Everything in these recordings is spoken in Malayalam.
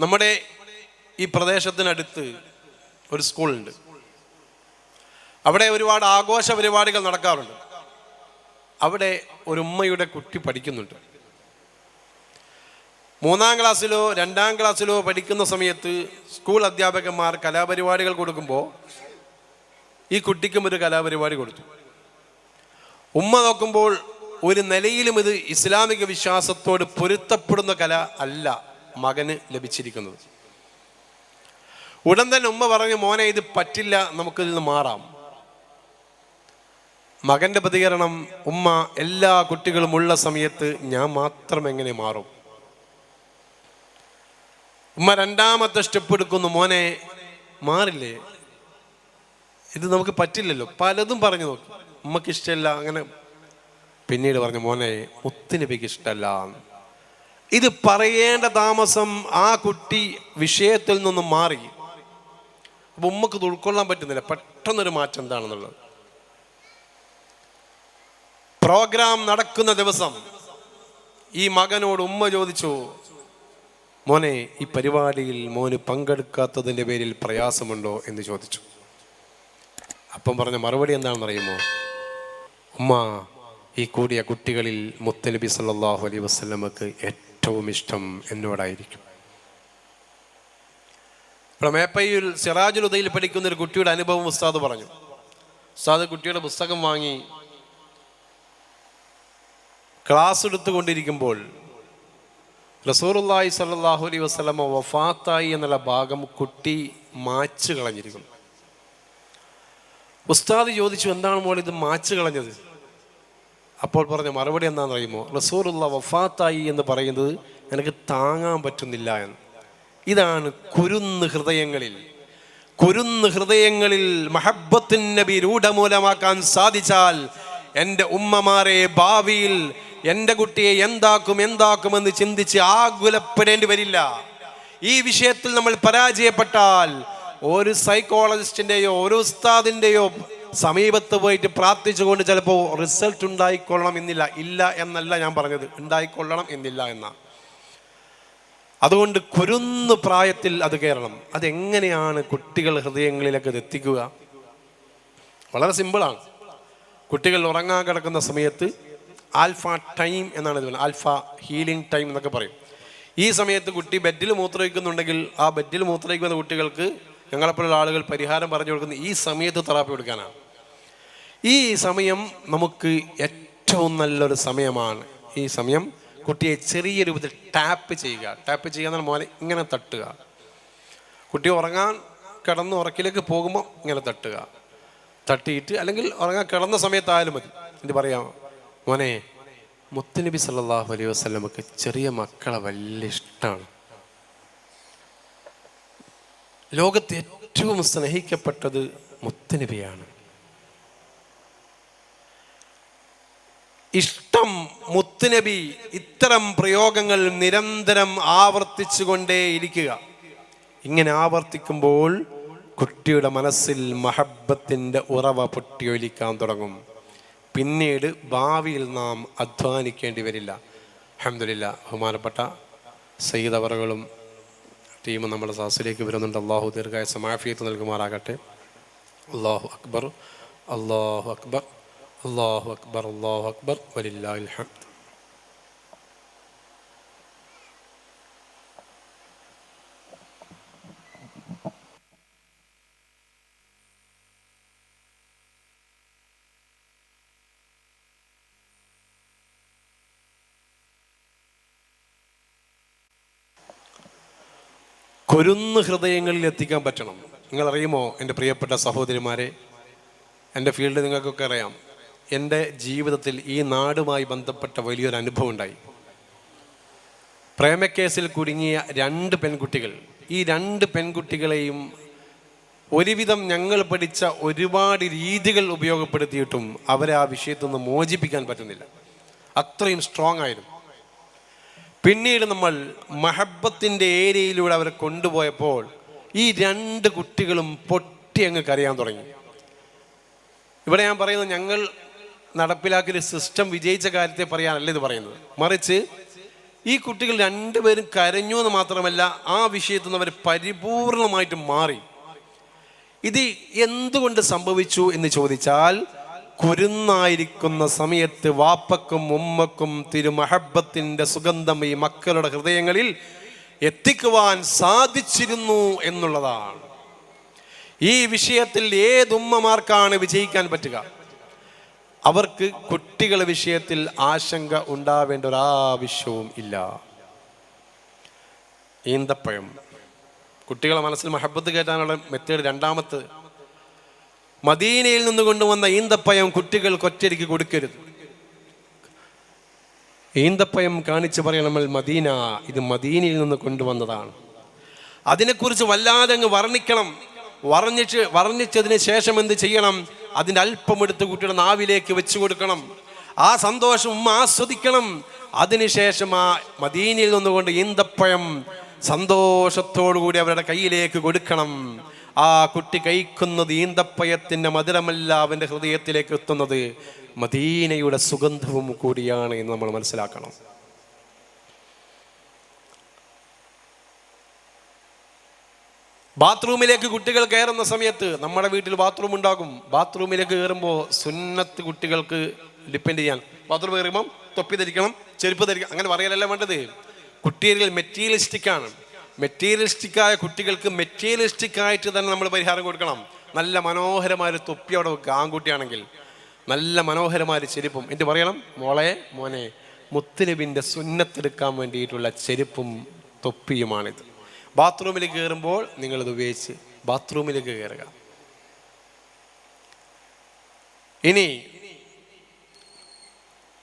നമ്മുടെ ഈ പ്രദേശത്തിനടുത്ത് ഒരു സ്കൂളുണ്ട്. അവിടെ ഒരുപാട് ആഘോഷ പരിപാടികൾ നടക്കാറുണ്ട്. അവിടെ ഒരു ഉമ്മയുടെ കുട്ടി പഠിക്കുന്നുണ്ട്. മൂന്നാം ക്ലാസ്സിലോ രണ്ടാം ക്ലാസ്സിലോ പഠിക്കുന്ന സമയത്ത് സ്കൂൾ അധ്യാപകന്മാർ കലാപരിപാടികൾ കൊടുക്കുമ്പോൾ ഈ കുട്ടിക്കും ഒരു കലാപരിപാടി കൊടുത്തു. ഉമ്മ നോക്കുമ്പോൾ ഒരു നിലയിലും ഇത് ഇസ്ലാമിക വിശ്വാസത്തോട് പൊരുത്തപ്പെടുന്ന കല അല്ല. മകന് ലഭിച്ചിരിക്കുന്നത്. ഉടൻ തന്നെ ഉമ്മ പറഞ്ഞു മോനെ ഇത് പറ്റില്ല നമുക്കിൽ നിന്ന് മാറാം. മകന്റെ പ്രതികരണം ഉമ്മ എല്ലാ കുട്ടികളും ഉള്ള സമയത്ത് ഞാൻ മാത്രം എങ്ങനെ മാറും? ഉമ്മ രണ്ടാമത്തെ സ്റ്റെപ്പ് എടുക്കുന്നു മോനെ മാറില്ലേ? ഇത് നമുക്ക് പറ്റില്ലല്ലോ. പലതും പറഞ്ഞു നോക്കി. ഉമ്മക്ക് ഇഷ്ടമല്ല അങ്ങനെ പിന്നീട് പറഞ്ഞു മോനെ മുത്തുനബിക്ക് ഇഷ്ടമല്ല ഇത് പറയേണ്ട താമസം ആ കുട്ടി വിഷയത്തിൽ നിന്നും മാറി. അപ്പൊ ഉമ്മക്ക് ഇത് ഉൾക്കൊള്ളാൻ പറ്റുന്നില്ല. പെട്ടെന്നൊരു മാറ്റം എന്താണെന്നുള്ളത്. പ്രോഗ്രാം നടക്കുന്ന ദിവസം ഈ മകനോട് ഉമ്മ ചോദിച്ചു മോനെ ഈ പരിപാടിയിൽ മോന് പങ്കെടുക്കാത്തതിന്റെ പേരിൽ പ്രയാസമുണ്ടോ? എന്ന് ചോദിച്ചു. അപ്പം പറഞ്ഞ മറുപടി എന്താണെന്ന് അറിയുമോ? ഉമ്മ ഈ കൂടിയ കുട്ടികളിൽ മുത്തലബി സല്ലാഹു അലൈഹി വസ്ലമക്ക് ഏറ്റവും ഇഷ്ടം എന്നോടായിരിക്കും. പ്രമേപ്പയിൽ മേപ്പയിൽ സിറാജുൽ ഉദയിൽ പഠിക്കുന്ന ഒരു കുട്ടിയുടെ അനുഭവം ഉസ്താദ് പറഞ്ഞു. ഉസ്താദ് കുട്ടിയുടെ പുസ്തകം വാങ്ങി ക്ലാസ് എടുത്തുകൊണ്ടിരിക്കുമ്പോൾ റസൂറുല്ലായി സല്ലാഹു അലൈ വസല്ലമ വഫാത്തായി എന്നുള്ള ഭാഗം കുട്ടി മാച്ച് കളഞ്ഞിരിക്കുന്നു. ഉസ്താദ് ചോദിച്ചു എന്താണ് മോൾ ഇത് മാച്ച് കളഞ്ഞത്? അപ്പോൾ പറഞ്ഞ മറുപടി എന്താണെന്ന് അറിയുമോ റസൂറുള്ള വഫാത്തായി എന്ന് പറയുന്നത് എനിക്ക് താങ്ങാൻ പറ്റുന്നില്ല എന്ന്. ഇതാണ് കുരുന്ന് ഹൃദയങ്ങളിൽ. കുരുന്ന് ഹൃദയങ്ങളിൽ മഹബത്തിൻ നബി രൂഢമൂലമാക്കാൻ സാധിച്ചാൽ എന്റെ ഉമ്മമാരെ ഭാവിയിൽ എന്റെ കുട്ടിയെ എന്താക്കും എന്താക്കുമെന്ന് ചിന്തിച്ച് ആകുലപ്പെടേണ്ടി വരില്ല. ഈ വിഷയത്തിൽ നമ്മൾ പരാജയപ്പെട്ടാൽ ഒരു സൈക്കോളജിസ്റ്റിന്റെയോ ഒരു ഉസ്താദിന്റെയോ സമീപത്ത് പോയിട്ട് പ്രാർത്ഥിച്ചുകൊണ്ട് ചിലപ്പോൾ റിസൾട്ട് ഉണ്ടായിക്കൊള്ളണം എന്നില്ല. ഇല്ല എന്നല്ല ഞാൻ പറഞ്ഞത്. ഉണ്ടായിക്കൊള്ളണം എന്നില്ല എന്നാ. അതുകൊണ്ട് കുരുന്ന് പ്രായത്തിൽ അത് കയറണം അതെങ്ങനെയാണ് കുട്ടികൾ ഹൃദയങ്ങളിലേക്ക് എത്തിക്കുക? വളരെ സിമ്പിളാണ് കുട്ടികൾ ഉറങ്ങാൻ കിടക്കുന്ന സമയത്ത് ആൽഫ ടൈം എന്നാണ് ഇത് ആൽഫ ഹീലിംഗ് ടൈം എന്നൊക്കെ പറയും. ഈ സമയത്ത് കുട്ടി ബെഡിൽ മൂത്രമൊഴിക്കുന്നുണ്ടെങ്കിൽ ആ ബെഡിൽ മൂത്രമൊഴിക്കുന്ന കുട്ടികൾക്ക് ഞങ്ങളെപ്പോലുള്ള ആളുകൾ പരിഹാരം പറഞ്ഞു കൊടുക്കുന്ന ഈ സമയത്ത് തെറാപ്പി കൊടുക്കാനാണ്. ഈ സമയം നമുക്ക് ഏറ്റവും നല്ലൊരു സമയമാണ്. ഈ സമയം കുട്ടിയെ ചെറിയ രൂപത്തിൽ ടാപ്പ് ചെയ്യുക. ടാപ്പ് ചെയ്യുക എന്നാൽ മോനെ ഇങ്ങനെ തട്ടുക. കുട്ടി ഉറങ്ങാൻ കിടന്ന് ഉറക്കിലേക്ക് പോകുമ്പോൾ ഇങ്ങനെ തട്ടുക. തട്ടിയിട്ട് അല്ലെങ്കിൽ ഉറങ്ങാൻ കിടന്ന സമയത്തായാലും മതി. എന്ത് പറയാം? മോനെ മുത്തുനബി സല്ലാഹു അലൈഹി വസല്ലമക്ക് ചെറിയ മക്കളെ വലിയ ഇഷ്ടമാണ് ലോകത്ത് ഏറ്റവും സ്നേഹിക്കപ്പെട്ടത് മുത്തനബിയാണ്. ഇഷ്ടം മുത്തുനബി ഇത്തരം പ്രയോഗങ്ങൾ നിരന്തരം ആവർത്തിച്ചു കൊണ്ടേയിരിക്കുക ഇങ്ങനെ ആവർത്തിക്കുമ്പോൾ കുട്ടിയുടെ മനസ്സിൽ മഹബത്തിന്റെ ഉറവ പൊട്ടിയൊലിക്കാൻ തുടങ്ങും. പിന്നീട് ഭാവിയിൽ നാം അധ്വാനിക്കേണ്ടി വരില്ല. അഹമ്മദില്ല ബഹുമാനപ്പെട്ട സയ്യിദ് അവറുകളും ടീമും നമ്മുടെ സാസിലേക്ക് വരുന്നുണ്ട്. അള്ളാഹു ദീർഘായ സമാഫിയത്ത് നൽകുമാറാകട്ടെ. അള്ളാഹു അക്ബർ അള്ളാഹു അക്ബർ അള്ളാഹു അക്ബർ അള്ളാഹു അക്ബർ വലില്ലാഹിൽ കൊരുന്ന് ഹൃദയങ്ങളിൽ എത്തിക്കാൻ പറ്റണം. നിങ്ങൾ അറിയുമോ എന്റെ പ്രിയപ്പെട്ട സഹോദരിമാരെ? എന്റെ ഫീൽഡ് നിങ്ങൾക്കൊക്കെ അറിയാം. എന്റെ ജീവിതത്തിൽ ഈ നാടുമായി ബന്ധപ്പെട്ട വലിയൊരു അനുഭവം ഉണ്ടായി പ്രേമക്കേസിൽ കുടുങ്ങിയ രണ്ട് പെൺകുട്ടികൾ. ഈ രണ്ട് പെൺകുട്ടികളെയും ഒരുവിധം ഞങ്ങൾ പഠിച്ച ഒരുപാട് രീതികൾ ഉപയോഗപ്പെടുത്തിയിട്ടും അവരെ ആ വിഷയത്തിൽ നിന്ന് മോചിപ്പിക്കാൻ പറ്റുന്നില്ല. അത്രയും സ്ട്രോങ് ആയിരുന്നു. പിന്നീട് നമ്മൾ മഹബത്തിന്റെ ഏരിയയിലൂടെ അവരെ കൊണ്ടുപോയപ്പോൾ ഈ രണ്ട് കുട്ടികളും പൊട്ടി അങ്ങ് കരയാൻ തുടങ്ങി. ഇവിടെ ഞാൻ പറയുന്നത് ഞങ്ങൾ നടപ്പിലാക്കിയ സിസ്റ്റം വിജയിച്ച കാര്യത്തെ പറയാനല്ല ഇത് പറയുന്നത്. മറിച്ച് ഈ കുട്ടികൾ രണ്ടുപേരും കരഞ്ഞു എന്ന് മാത്രമല്ല ആ വിഷയത്തിൽ നിന്ന് അവർ പരിപൂർണമായിട്ട് മാറി. ഇത് എന്തുകൊണ്ട് സംഭവിച്ചു എന്ന് ചോദിച്ചാൽ കുരുന്നായിരിക്കുന്ന സമയത്ത് വാപ്പക്കും ഉമ്മക്കും തിരുമഹബത്തിന്റെ സുഗന്ധം ഈ മക്കളുടെ ഹൃദയങ്ങളിൽ എത്തിക്കുവാൻ സാധിച്ചിരുന്നു എന്നുള്ളതാണ്. ഈ വിഷയത്തിൽ ഏതുമ്മമാർക്കാണ് വിജയിക്കാൻ പറ്റുക? അവർക്ക് കുട്ടികളെ വിഷയത്തിൽ ആശങ്ക ഉണ്ടാവേണ്ട ഒരാവശ്യവും ഇല്ല. ഈന്തപ്പഴം. കുട്ടികളെ മനസ്സിൽ മഹബത്ത് കയറ്റാനുള്ള മെത്തേഡ് രണ്ടാമത്തെ മദീനയിൽ നിന്ന് കൊണ്ടുവന്ന ഈന്തപ്പയം കുട്ടികൾ കൊറ്റരിക്ക് കൊടുക്കരുത്. ഈന്തപ്പയം കാണിച്ചു പറയണമൽ മദീന ഇത് മദീനയിൽ നിന്ന് കൊണ്ടുവന്നതാണ്. അതിനെക്കുറിച്ച് വല്ലാതെ അങ്ങ് വർണിക്കണം. വർണിച്ച് വർണിച്ചതിന് ശേഷം എന്ത് ചെയ്യണം? അതിന്റെ അല്പമെടുത്ത് കുട്ടിയുടെ നാവിലേക്ക് വെച്ചു കൊടുക്കണം. ആ സന്തോഷം ആസ്വദിക്കണം. അതിനുശേഷം ആ മദീനയിൽ നിന്നുകൊണ്ട് ഈന്തപ്പഴം സന്തോഷത്തോടു കൂടി അവരുടെ കയ്യിലേക്ക് കൊടുക്കണം. ആ കുട്ടി കഴിക്കുന്നത് ഈന്തപ്പയത്തിന്റെ മധുരമല്ല അവന്റെ ഹൃദയത്തിലേക്ക് എത്തുന്നത്. മദീനയുടെ സുഗന്ധവും കൂടിയാണ് എന്ന് നമ്മൾ മനസ്സിലാക്കണം. ബാത്റൂമിലേക്ക് കുട്ടികൾ കയറുന്ന സമയത്ത് നമ്മുടെ വീട്ടിൽ ബാത്റൂം ഉണ്ടാകും. ബാത്റൂമിലേക്ക് കയറുമ്പോൾ സുന്നത്ത് കുട്ടികൾക്ക് ഡിപ്പെൻഡ് ചെയ്യാൻ. ബാത്റൂം കയറുമ്പം തൊപ്പി ധരിക്കണം ചെരുപ്പ് ധരിക്കണം അങ്ങനെ പറയലല്ല വേണ്ടത്? കുട്ടികൾ മെറ്റീരിയലിസ്റ്റിക് ആണ്. മെറ്റീരിയലിസ്റ്റിക് ആയ കുട്ടികൾക്ക് മെറ്റീരിയലിസ്റ്റിക് ആയിട്ട് തന്നെ നമ്മൾ പരിഹാരം കൊടുക്കണം. നല്ല മനോഹരമായ ഒരു തൊപ്പി അവിടെ വെക്കുക ആൺകുട്ടിയാണെങ്കിൽ. നല്ല മനോഹരമായ ചെരുപ്പും. എന്ത് പറയണം? മോളെ മോനെ മുത്തുനബിന്റെ സുന്നത്തെടുക്കാൻ വേണ്ടിയിട്ടുള്ള ചെരുപ്പും തൊപ്പിയുമാണിത്. ബാത്റൂമിൽ കയറുമ്പോൾ നിങ്ങളിത് ഉപയോഗിച്ച് ബാത്റൂമിലേക്ക് കയറുക ഇനി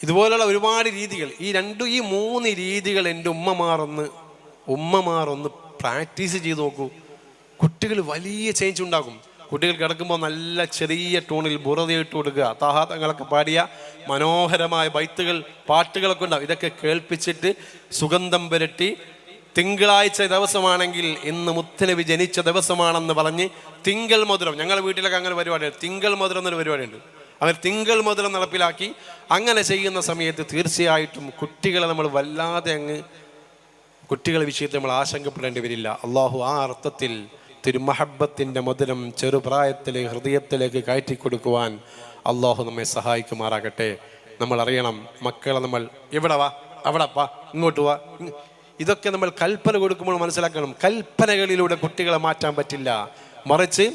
ഇതുപോലുള്ള ഒരുപാട് രീതികൾ ഈ രണ്ടു ഈ മൂന്ന് രീതികൾ എന്റെ ഉമ്മമാർ ഒന്ന് ഉമ്മമാർ ഒന്ന് പ്രാക്ടീസ് ചെയ്ത് നോക്കൂ. കുട്ടികൾ വലിയ ചേഞ്ച് ഉണ്ടാകും കുട്ടികൾ കിടക്കുമ്പോൾ നല്ല ചെറിയ ടൂണിൽ ബുറതയിട്ട് കൊടുക്കുക. താഹാതങ്ങളൊക്കെ പാടിയ മനോഹരമായ ബൈത്തുകൾ പാട്ടുകളൊക്കെ ഉണ്ടാവും. ഇതൊക്കെ കേൾപ്പിച്ചിട്ട് സുഗന്ധം പുരട്ടി തിങ്കളാഴ്ച ദിവസമാണെങ്കിൽ ഇന്ന് മുത്തനബി ജനിച്ച ദിവസമാണെന്ന് പറഞ്ഞ് തിങ്കൾ മധുരം ഞങ്ങളുടെ വീട്ടിലൊക്കെ അങ്ങനെ പരിപാടിയുണ്ട്. തിങ്കൾ മധുരം എന്നൊരു പരിപാടിയുണ്ട്. അവർ തിങ്കൾ മധുരം നടപ്പിലാക്കി അങ്ങനെ ചെയ്യുന്ന സമയത്ത് തീർച്ചയായിട്ടും കുട്ടികളെ നമ്മൾ വല്ലാതെ അങ്ങ് കുട്ടികളെ വിഷയത്തിൽ നമ്മൾ ആശങ്കപ്പെടേണ്ടി വരില്ല. അള്ളാഹു ആ അർത്ഥത്തിൽ തിരുമഹബത്തിന്റെ മധുരം ചെറുപ്രായത്തിലെ ഹൃദയത്തിലേക്ക് കയറ്റി കൊടുക്കുവാൻ അള്ളാഹു നമ്മെ സഹായിക്കുമാറാകട്ടെ. നമ്മൾ അറിയണം മക്കളെ നമ്മൾ എവിടെ വാ? അവിടെ വാ ഇങ്ങോട്ട് വാ. ഇതൊക്കെ നമ്മൾ കൽപ്പന കൊടുക്കുമ്പോൾ മനസ്സിലാക്കണം. കൽപ്പനകളിലൂടെ കുട്ടികളെ മാറ്റാൻ പറ്റില്ല. മറിച്ച്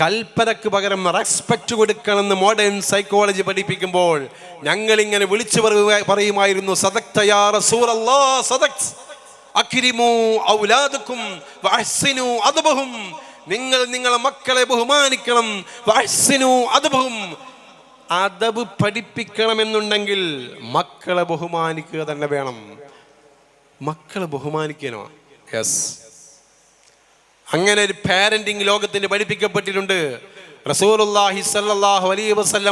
കൽപ്പനക്ക് പകരം റെസ്പെക്റ്റ് കൊടുക്കണമെന്ന് മോഡേൺ സൈക്കോളജി പഠിപ്പിക്കുമ്പോൾ ഞങ്ങൾ ഇങ്ങനെ വിളിച്ചു പറയുമായിരുന്നു സദക്തയാ റസൂലല്ലാ സദക്ത് വഅഹ്സിനു അദബഹും. നിങ്ങൾ നിങ്ങളെ മക്കളെ ബഹുമാനിക്കണം. വഅഹ്സിനു അദബഹും. അദബ് പഠിപ്പിക്കണമെന്നുണ്ടെങ്കിൽ മക്കളെ ബഹുമാനിക്കുക തന്നെ വേണം. മക്കളെ ബഹുമാനിക്കണോ? യെസ് അങ്ങനെ ഒരു പാരന്റിങ് ലോകത്തിന് പഠിപ്പിക്കപ്പെട്ടിട്ടുണ്ട്.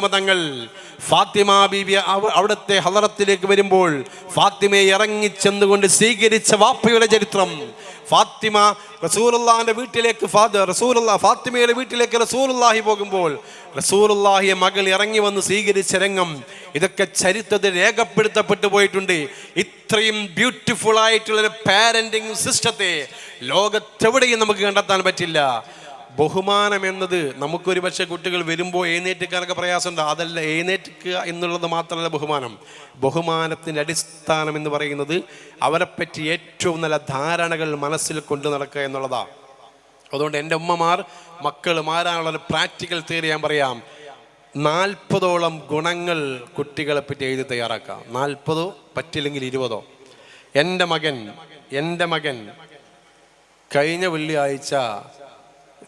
തങ്ങൾ ഫാത്തിമ ബീബി അവ- അവിടുത്തെ ഹലറത്തിലേക്ക് വരുമ്പോൾ ഫാത്തിമയെ ഇറങ്ങി ചെന്നുകൊണ്ട് സ്വീകരിച്ച വാപ്പയുടെ ചരിത്രം. ഫാത്തിമ റസൂലുള്ളാഹിന്റെ വീട്ടിലേക്ക് റസൂലുള്ള ഫാത്തിമയുടെ വീട്ടിലേക്ക് റസൂലുള്ളാഹി പോകുമ്പോൾ റസൂലുള്ളാഹിയെ മകൾ ഇറങ്ങി വന്ന് സ്വീകരിച്ച രംഗം ഇതൊക്കെ ചരിത്രത്തിൽ രേഖപ്പെടുത്തപ്പെട്ടു പോയിട്ടുണ്ട്. ഇത്രയും ബ്യൂട്ടിഫുൾ ആയിട്ടുള്ള പാരന്റിങ് സിസ്റ്റത്തെ ലോകത്തെവിടെയും നമുക്ക് കണ്ടെത്താൻ പറ്റില്ല. ബഹുമാനം എന്നത് നമുക്കൊരു പക്ഷേ കുട്ടികൾ വരുമ്പോൾ എഴുന്നേറ്റിക്കാനൊക്കെ പ്രയാസമുണ്ട്. അതല്ല എഴുന്നേറ്റിക്കുക എന്നുള്ളത് മാത്രമല്ല ബഹുമാനം. ബഹുമാനത്തിന്റെ അടിസ്ഥാനം എന്ന് പറയുന്നത് അവരെപ്പറ്റി ഏറ്റവും നല്ല ധാരണകൾ മനസ്സിൽ കൊണ്ടു നടക്കുക എന്നുള്ളതാണ് അതുകൊണ്ട് എന്റെ ഉമ്മമാർ മക്കൾ മാറാനുള്ള ഒരു പ്രാക്ടിക്കൽ തിയറി ഞാൻ പറയാം. നാൽപ്പതോളം ഗുണങ്ങൾ കുട്ടികളെ പറ്റി എഴുതി തയ്യാറാക്കാം നാൽപ്പതോ പറ്റില്ലെങ്കിൽ ഇരുപതോ. എന്റെ മകൻ എന്റെ മകൻ കഴിഞ്ഞ വെള്ളിയാഴ്ച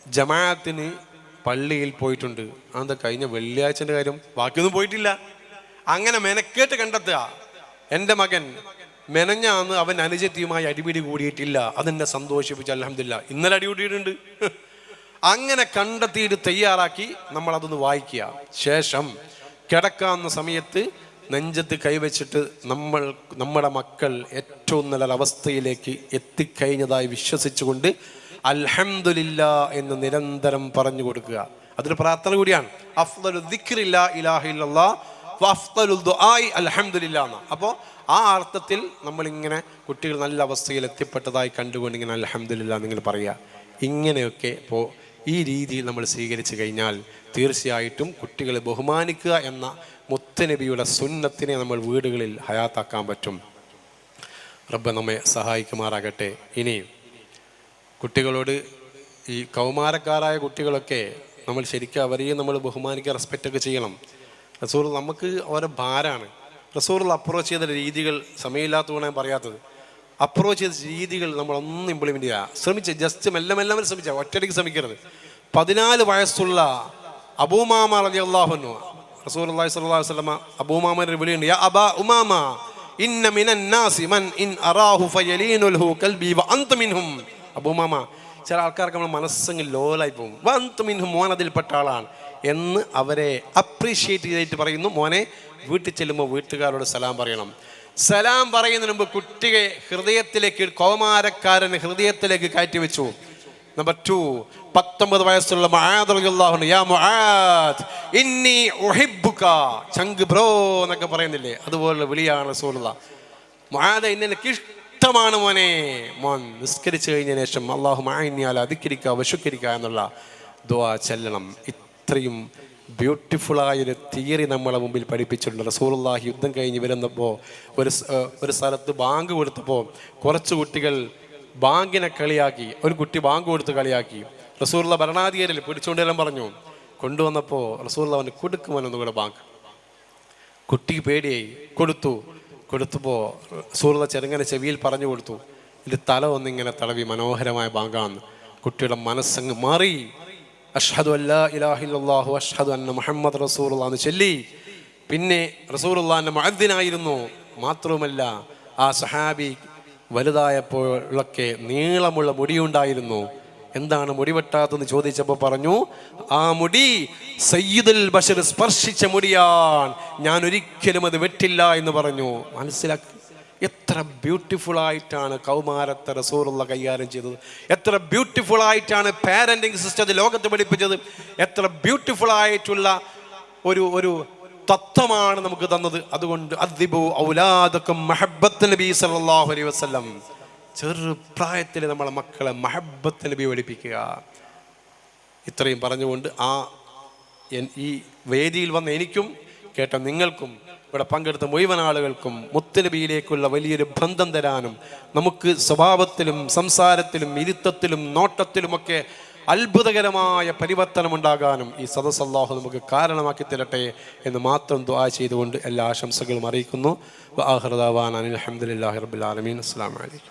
ജമാഅത്തിന് പള്ളിയിൽ പോയിട്ടുണ്ട്. അതെന്താ കഴിഞ്ഞ വെള്ളിയാഴ്ചന്റെ കാര്യം? ബാക്കിയൊന്നും പോയിട്ടില്ല. അങ്ങനെ മെനക്കേട്ട് കണ്ടെത്തുക. എന്റെ മകൻ മെനഞ്ഞാന്ന് അവൻ അനുജത്തിയുമായി അടിപിടി കൂടിയിട്ടില്ല. അതെന്നെ സന്തോഷിപ്പിച്ച്. അലഹമില്ല ഇന്നലെ അടി കൂടിയിട്ടുണ്ട് അങ്ങനെ കണ്ടെത്തിയിട്ട് തയ്യാറാക്കി നമ്മൾ അതൊന്ന് വായിക്കുക. ശേഷം കിടക്കാവുന്ന സമയത്ത് നെഞ്ചത്ത് കൈവച്ചിട്ട് നമ്മൾ നമ്മുടെ മക്കൾ ഏറ്റവും നല്ല അവസ്ഥയിലേക്ക് എത്തിക്കഴിഞ്ഞതായി വിശ്വസിച്ചുകൊണ്ട് അൽഹംദുലില്ല എന്ന് നിരന്തരം പറഞ്ഞു കൊടുക്കുക. അതൊരു പ്രാർത്ഥന കൂടിയാണ്. അഫ്ദലു ദിക്റില്ല എന്ന. അപ്പോൾ ആ അർത്ഥത്തിൽ നമ്മളിങ്ങനെ കുട്ടികൾ നല്ല അവസ്ഥയിൽ എത്തിപ്പെട്ടതായി കണ്ടുകൊണ്ട് ഇങ്ങനെ അൽഹംദുലില്ലാ നിങ്ങൾ പറയുക. ഇങ്ങനെയൊക്കെ ഇപ്പോൾ ഈ രീതിയിൽ നമ്മൾ സ്വീകരിച്ചു കഴിഞ്ഞാൽ തീർച്ചയായിട്ടും കുട്ടികളെ ബഹുമാനിക്കുക എന്ന മുത്തനബിയുടെ സുന്നത്തിനെ നമ്മൾ വീടുകളിൽ ഹയാത്താക്കാൻ പറ്റും. റബ്ബ നമ്മെ സഹായിക്കുമാറാകട്ടെ. ഇനിയും കുട്ടികളോട് ഈ കൗമാരക്കാരായ കുട്ടികളൊക്കെ നമ്മൾ ശരിക്കും അവരെയും നമ്മൾ ബഹുമാനിക്കുക റെസ്പെക്റ്റ് ഒക്കെ ചെയ്യണം. റസൂർ നമുക്ക് അവരെ ഭാരമാണ്. റസൂറിൽ അപ്രോച്ച് ചെയ്ത രീതികൾ സമയമില്ലാത്തതുകൊണ്ട് ഞാൻ പറയാത്തത്. അപ്രോച്ച് ചെയ്ത രീതികൾ നമ്മളൊന്നും ഇംപ്ലിമെന്റ് ചെയ്യുക ശ്രമിച്ച് ജസ്റ്റ് മെല്ലെ മെല്ലെ ശ്രമിച്ച ഒറ്റയ്ക്ക് ശ്രമിക്കരുത്. പതിനാല് വയസ്സുള്ള അബൂമാമ അലി അള്ളാഹുനു റസൂർ അള്ളാഹി സ്വല്ലാ വസ്ലമ അബൂമാമന്റെ വിളിയുണ്ട്. യാ ഉമാമ ഇന്ന മിനൻ നാസി മൻ ഇൻ അറാഹു ഫയലീനുൽഹു കൽബി വ അന്ത മിൻഹും അബൂമാമ ചില ആൾക്കാർക്ക് നമ്മൾ മനസ്സങ്ങ് ലോലായി പോകും. വന്ത് മിൻഹും മോൻ അതിൽപ്പെട്ട ആളാണ് എന്ന് അവരെ അപ്രീഷിയേറ്റ് ചെയ്തിട്ട് പറയുന്നു. മോനെ വീട്ടിൽ ചെല്ലുമ്പോൾ വീട്ടുകാരോട് സലാം പറയണം. സലാം പറയുന്നതിന് മുമ്പ് കുട്ടിയെ ഹൃദയത്തിലേക്ക് കൗമാരക്കാരൻ ഹൃദയത്തിലേക്ക് കയറ്റി വെച്ചു. നമ്പർ ടു പത്തൊമ്പത് വയസ്സുള്ള ചങ്ക് ബ്രോ എന്നൊക്കെ പറയുന്നില്ലേ? അതുപോലുള്ള വിളിയാണ് റസൂലുള്ള മഹാദ ഇന്നെ ഇഷ്ടമാണ് മോനെ. മോൻ നിസ്കരിച്ചു കഴിഞ്ഞ ശേഷം അള്ളാഹു മായിന്യാൽ അധികരിക്കുക വശുക്കരിക്കുക എന്നുള്ള ദുആ ചെല്ലണം. ഇത്രയും ബ്യൂട്ടിഫുള്ളായൊരു തിയറി നമ്മളെ മുമ്പിൽ പഠിപ്പിച്ചിട്ടുണ്ട്. റസൂലുള്ളാഹി യുദ്ധം കഴിഞ്ഞ് വരുന്നപ്പോൾ ഒരു ഒരു സ്ഥലത്ത് ബാങ്ക് കൊടുത്തപ്പോൾ കുറച്ച് കുട്ടികൾ ബാങ്കിനെ കളിയാക്കി ഒരു കുട്ടി ബാങ്ക് കൊടുത്ത് കളിയാക്കി. റസൂലുള്ള ഭരണാധികാരിയിൽ പിടിച്ചുകൊണ്ടെല്ലാം പറഞ്ഞു. കൊണ്ടുവന്നപ്പോൾ റസൂലുള്ള അവന് കൊടുക്കുമോനൊന്നും കൂടെ ബാങ്ക്. കുട്ടിക്ക് പേടിയായി. കൊടുത്തു. കൊടുത്തപ്പോൾ സൂറുള്ള ചെറുങ്ങനെ ചെവിയിൽ പറഞ്ഞു കൊടുത്തു. ഇത് തല ഒന്നിങ്ങനെ തടവി മനോഹരമായ ബാങ്കാന്ന് കുട്ടിയുടെ മനസ്സങ്ങ് മാറി. അഷ്ഹദു അല്ലാ ഇലാഹില്ലാഹു അഷ്ഹദു അന്ന മുഹമ്മദ് റസൂർ എന്ന് ചൊല്ലി. പിന്നെ റസൂറുല്ലാന്റെ മഹദ്ദിനായിരുന്നു മാത്രവുമല്ല ആ സഹാബി വലുതായപ്പോഴൊക്കെ നീളമുള്ള മുടിയുണ്ടായിരുന്നു. എന്താണ് മുടി വെട്ടാത്തെന്ന് ചോദിച്ചപ്പോൾ പറഞ്ഞു ആ മുടി സയ്യിദുൽ ബഷർ സ്പർശിച്ച മുടിയാൻ ഞാൻ ഒരിക്കലും അത് വെട്ടില്ല എന്ന് പറഞ്ഞു. മനസ്സിലാക്കി എത്ര ബ്യൂട്ടിഫുൾ ആയിട്ടാണ് കൗമാരത്തെ റസൂറുള്ള കൈകാര്യം ചെയ്തത്. എത്ര ബ്യൂട്ടിഫുൾ ആയിട്ടാണ് പാരന്റിങ് സിസ്റ്റം ലോകത്ത് പഠിപ്പിച്ചത്. എത്ര ബ്യൂട്ടിഫുൾ ആയിട്ടുള്ള ഒരു ഒരു തത്വമാണ് നമുക്ക് തന്നത്. അതുകൊണ്ട് അദ്ദിബു ഔലാദക്കും മഹബത്ത് നബി സല്ലല്ലാഹു അലൈഹി വസല്ലം. ചെറുപ്രായത്തിൽ നമ്മളെ മക്കളെ മഹബത്ത് നബി പഠിപ്പിക്കുക. ഇത്രയും പറഞ്ഞുകൊണ്ട് ആ ഈ വേദിയിൽ വന്ന എനിക്കും കേട്ട നിങ്ങൾക്കും ഇവിടെ പങ്കെടുത്ത മുഴുവൻ ആളുകൾക്കും മുത്തനബിയിലേക്കുള്ള വലിയൊരു ബന്ധം തരാനും നമുക്ക് സ്വഭാവത്തിലും സംസാരത്തിലും ഇരുത്തത്തിലും നോട്ടത്തിലുമൊക്കെ അത്ഭുതകരമായ പരിവർത്തനം ഉണ്ടാകാനും ഈ സദസ്സല്ലാഹു നമുക്ക് കാരണമാക്കി തരട്ടെ എന്ന് മാത്രം ദുആ ചെയ്തുകൊണ്ട് എല്ലാ ആശംസകളും അറിയിക്കുന്നു. അലഹമുല്ലാ റബുലാലമീൻ അസ്സാം വലൈക്കും